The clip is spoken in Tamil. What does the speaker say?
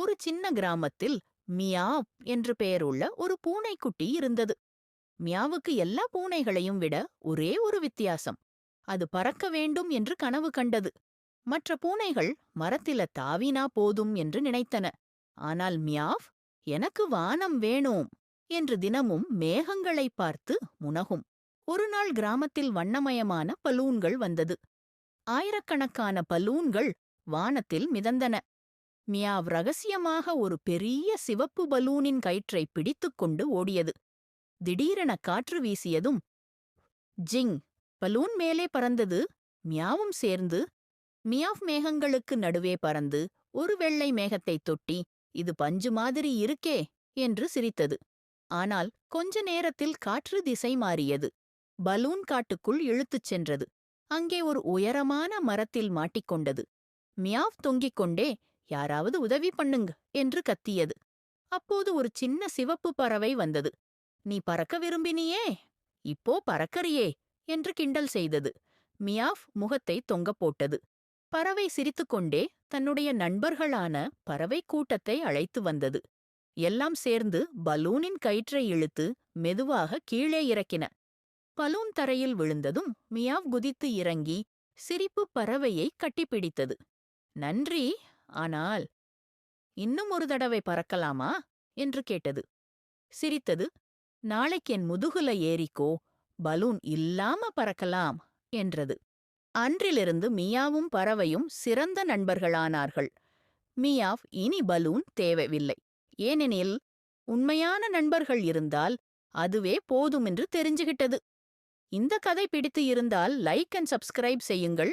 ஒரு சின்ன கிராமத்தில் மியா என்று பெயருள்ள ஒரு பூனைக்குட்டி இருந்தது. மியாவுக்கு எல்லா பூனைகளையும் விட ஒரே ஒரு வித்தியாசம். அது பறக்க வேண்டும் என்று கனவு கண்டது. மற்ற பூனைகள் மரத்தில தாவினா போதும் என்று நினைத்தன. ஆனால் மியாவ் எனக்கு வானம் வேணும் என்று தினமும் மேகங்களை பார்த்து முனகும். ஒருநாள் கிராமத்தில் வண்ணமயமான பலூன்கள் வந்தது. ஆயிரக்கணக்கான பலூன்கள் வானத்தில் மிதந்தன. மியாவ் ரகசியமாக ஒரு பெரிய சிவப்பு பலூனின் கயிற்றை பிடித்துக்கொண்டு ஓடியது. திடீரென காற்று வீசியதும் ஜிங் பலூன் மேலே பறந்தது. மியாவும் சேர்ந்து மியாவ் மேகங்களுக்கு நடுவே பறந்து ஒரு வெள்ளை மேகத்தை தொட்டி இது பஞ்சு மாதிரி இருக்கே என்று சிரித்தது. ஆனால் கொஞ்ச நேரத்தில் காற்று திசை மாறியது. பலூன் காட்டுக்குள் இழுத்துச் சென்றது. அங்கே ஒரு உயரமான மரத்தில் மாட்டிக்கொண்டது மியாவ் தொங்கிக் கொண்டே யாராவது உதவி பண்ணுங்க என்று கத்தியது. அப்போது ஒரு சின்ன சிவப்பு பறவை வந்தது. நீ பறக்க விரும்பினியே? இப்போ பறக்கறியே என்று கிண்டல் செய்தது. மியாஃப் முகத்தை தொங்கப் போட்டது. பறவை சிரித்துக்கொண்டே தன்னுடைய நண்பர்களான பறவை கூட்டத்தை அழைத்து வந்தது. எல்லாம் சேர்ந்து பலூனின் கயிற்றை இழுத்து மெதுவாக கீழே இறக்கின. பலூன் தரையில் விழுந்ததும் மியாவ் குதித்து இறங்கி சிரிப்பு பறவையை கட்டிப்பிடித்தது. நன்றி! ஆனால் இன்னும் ஒரு தடவை பறக்கலாமா? என்று கேட்டது. சிரித்தது நாளைக்கு என் முதுகுல ஏறிக்கோ பலூன் இல்லாம பறக்கலாம் என்றது. அன்றிலிருந்து மியாவும் பறவையும் சிறந்த நண்பர்களானார்கள். மியாவ் இனி பலூன் தேவையில்லை ஏனெனில் உண்மையான நண்பர்கள் இருந்தால் அதுவே போதுமென்று தெரிஞ்சுகிட்டது. இந்த கதை பிடித்து இருந்தால் லைக் அண்ட் சப்ஸ்கிரைப் செய்யுங்கள்.